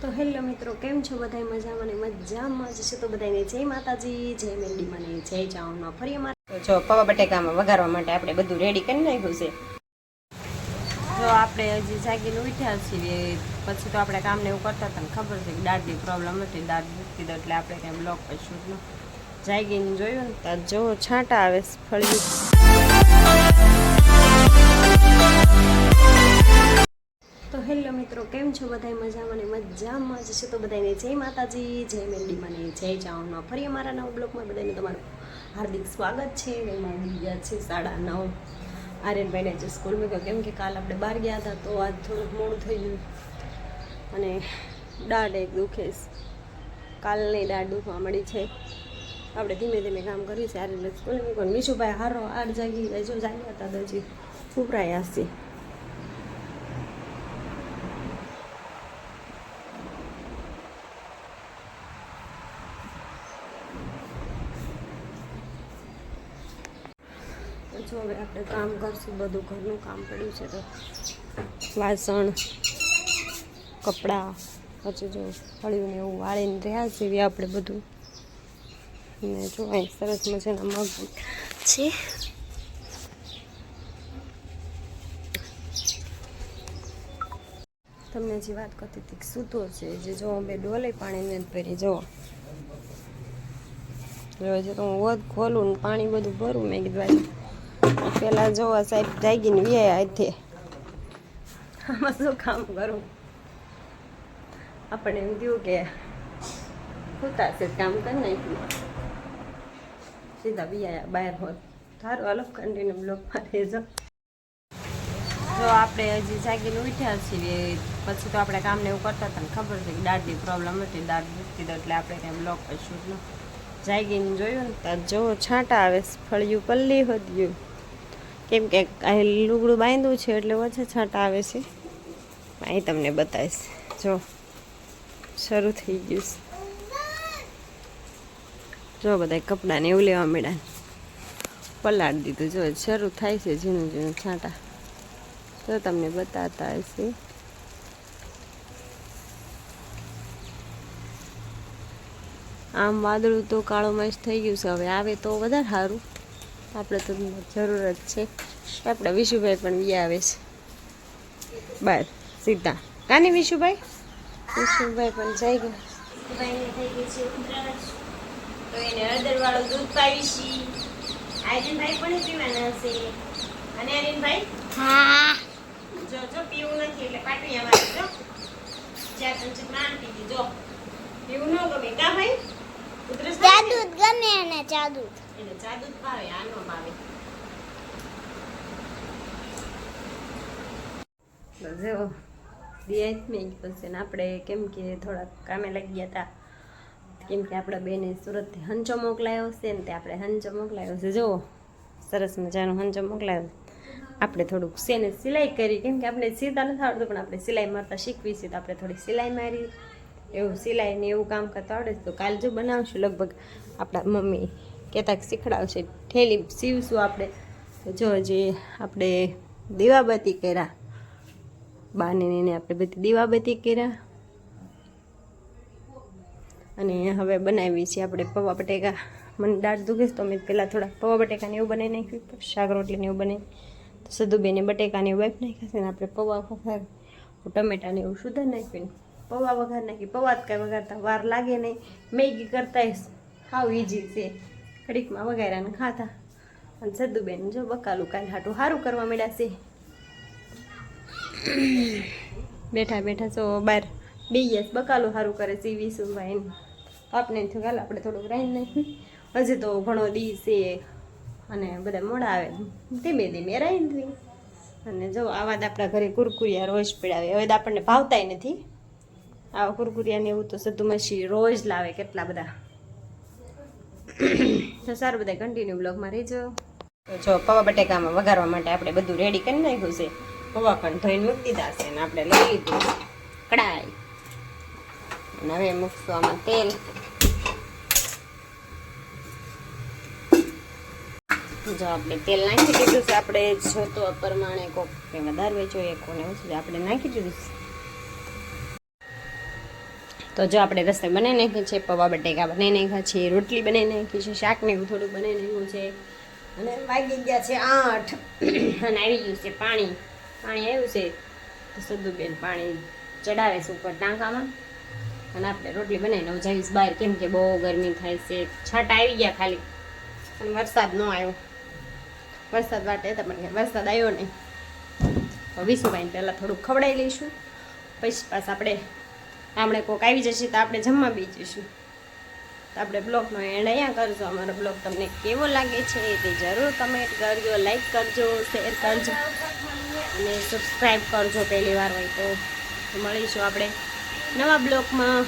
તો હેલો મિત્રો, કેમ છો બધા મજામાં ને મજામાં જ છે તો બધાને જય માતાજી, જય મેલડી મને જય ચાવણમાં ફરી અમારે. જો પવા બટેકામાં વઘારવા માટે આપણે બધું રેડી કરી નાખ્યું છે. જો આપણે હજી જાગીને ઉઠ્યા છીએ, પછી તો આપણે કામને એવું કરતા હતા ને ખબર છે કે દાઢની પ્રોબ્લેમ હતી દાઢ દુખતી હતી એટલે આપણે કંઈ બ્લોક જ ન જાગીને જોયું ને તો જો છાંટા આવે ફળિયું. મિત્રો, કેમ છો બધા મજામાં ને મજામાં જ છે તો બધાને જય માતાજી, જય મેલડી મને, જય ચાવણમાં ફરી અમારા નવ બ્લોકમાં બધાને તમારું હાર્દિક સ્વાગત છે. મારી ગયા છે સાડા નવ. આર્યનભાઈને જે સ્કૂલમાં ગયો કેમ કે કાલ આપણે બહાર ગયા હતા તો આજ થોડુંક મોડું થઈ ગયું. અને દાઢ એક દુખે. કાલની દાઢ દુખવા મળી છે. આપણે ધીમે ધીમે કામ કર્યું છે. આર્યનભાઈ સ્કૂલમાં ગયો મીશુભાઈ હારો આઠ જાગી જો જાગ્યા હતા તો હજી ઉભરાયા જો હવે આપણે કામ કરશું, બધું ઘરનું કામ પડ્યું છે તો વાસણ, કપડાં, પછી જો ફળ્યું ને એવું વાળીને રહ્યા છીએ આપણે બધું. ને જો અહીં સરસ મજાના મગ છે. તમને જે વાત કરતી હતી સૂતો છે, જે જો બે ડોલે પાણીને પહેરી જો. હજી તો હું વધ ખોલું ને પાણી બધું ભરું, મેં કીધું પેલા જોવા સાહેબ જાગીને વ્યાય હાથે. આમાં શું કામ કરું? આપણે એમ થયું કે છે કામ કરી નાખ્યું. સીધા વ્યાયા બહાર હોત. સારું અલગ કન્ટિન્યુ બ્લોકમાં રહેજો જો આપણે હજી જાગીને ઉઠ્યા છીએ પછી તો આપણે કામને એવું કરતા હતા ને ખબર છે કે દાઢની પ્રોબ્લેમ હતી દાઢ દુખતી એટલે આપણે કંઈ જ ન જાગીને જોયું ને તો જો છાંટા આવે ફળિયું પલ્લી હોદ્યું. કેમ કે લુગડું બાંધ્યું છે એટલે ઓછા છાંટા આવે છે. અહીં તમને બતાવીશ. જો, શરૂ થઈ ગયું છે. જો બધા કપડાને એવું લેવા મળ્યા પલાળ દીધું. જો, શરૂ થાય છે ઝીણું ઝીણું છાંટા. તો તમને બતાતા હશે. આમ વાદળું તો કાળો મસ્ત થઈ ગયું છે. હવે આવે તો વધારે સારું. આપણે તો જરૂર જ છે. આપણા વિશુભાઈ પણ બી આવે છે. બસ સીધા. કાની વિશુભાઈ? વિશુભાઈ પણ જઈ ગયા. વિશુભાઈને થઈ ગઈ છે ઉધરસ. તો એને હળદરવાળું દૂધ પાવીશી. આર્યનભાઈ પણ પીવાના હશે અને આર્યનભાઈ જો જો પીવું નથી એટલે પાટવી અમારે જો. ચાર ચમચી નાન પીધી જો પીવું ન ગમે. કા ભાઈ? ચા એને દૂધ એને ચા દૂધ ભાવે આ નો ભાવે બસ જો દિયાત મેં પછી ને આપણે કેમ કે થોડાક કામે લાગી ગયા હતા કેમ કે આપણા બેને સુરતથી હંચો મોકલાયો છે ને તે આપણે હંચો મોકલાયો છે. જો સરસ મજાનો હંચો મોકલાયો. આપણે થોડુંક શેને સિલાઈ કરી. કેમ કે આપણે સીધા નથી આવડતું પણ આપણે સિલાઈ મારતા શીખવી છે. તો આપણે થોડી સિલાઈ મારી. એવું સિલાઈ ને એવું કામ કરતા આવડે તો કાલ જો બનાવશું લગભગ આપણા મમ્મી કહેતા શીખડાવશે. ઠેલી સીવશું આપણે. જો જે આપણે દીવાબત્તી કર્યા. બાને આપણે બધી દીવાબત્તી કર્યા. અને હવે બનાવી છે આપણે પૌવા બટેકા. મને દાળ દુખે તો મેં પહેલાં થોડા પૌવા બટેકાને એવું બનાવી નાખ્યું શાક રોટલીને એવું બનાવી. તો સદુબેને બટેકાને એવું વાપી નાખ્યા ને આપણે પૌવા વઘાર. ટમેટાને એવું સુધાર નાખ્યું પૌવા વઘાર નાખી. પૌવા જ કાંઈ વઘારતા વાર લાગે નહીં. મેગી કરતા હાવ ઇઝી છે. ઘડીકમાં વગેરાને ખાતા અને સદ્દુબેન જો બકાલું કાલ હાટું સારું કરવા મળ્યા છે. બેઠા બેઠા જો બાર બે યસ બકાલું સારું કરે છે વિશુભાઈ આપને થયું કાલ આપણે થોડુંક રાઈ નહીં હજી તો ઘણો દી છે અને બધા મોડા આવે. ધીમે ધીમે રાઈ થઈ અને જો આવા જ આપણા ઘરે કુરકુરિયા રોજ પીડાવે. હવે આપણને ભાવતાય નથી. આવા કુરકુરિયાને એવું તો સતુમસી રોજ લાવે કેટલા બધા. તો સારું બધા કન્ટિન્યુ બ્લોગમાં રહેજો. જો પવા બટેકામાં વઘારવા માટે આપણે બધું રેડી કરી નાખ્યું છે. પવા પણ ધોઈને મૂકી દીધા છે ને આપણે લઈ લીધું કડાઈ અને હવે મૂકશું આમાં તેલ. જો આપણે તેલ નાખી દીધું છે. આપણે જોતો પ્રમાણે કોક કે વધારે જોઈએ કોને ઓછું આપણે નાખી દીધું છે. તો જો આપણે રસ્તે બનાવી નાખ્યું છે, પૌવા બટેકા બનાવી નાખ્યા છે, રોટલી બનાવી નાખી છે, શાક ને એવું થોડું બનાવી નાખ્યું છે. અને વાગી ગયા છે આઠ અને આવી ગયું છે પાણી. પાણી આવ્યું છે તો સદુબેન પાણી ચડાવે છે ઉપર ટાંકામાં. અને આપણે રોટલી બનાવીને જઈશ બહાર. કેમ કે બહુ ગરમી થાય છે. છાંટા આવી ગયા ખાલી. અને વરસાદ ન આવ્યો. વરસાદ વાટે હતા પણ વરસાદ આવ્યો નહીં. તો વિશુભાઈને પહેલાં થોડુંક ખવડાવી લઈશું. પછી પાછા આપણે આપણે કોક આવી જશે તો આપણે જમવા બી જઈશું. તો આપણે બ્લોગનો એન્ડ અહીંયા કરજો. અમારો બ્લોગ તમને કેવો લાગે છે તે જરૂર કમેન્ટ કરજો લાઈક કરજો શેર કરજો અને સબસ્ક્રાઈબ કરજો પહેલી વાર હોય તો મળીશું આપણે નવા બ્લોગમાં.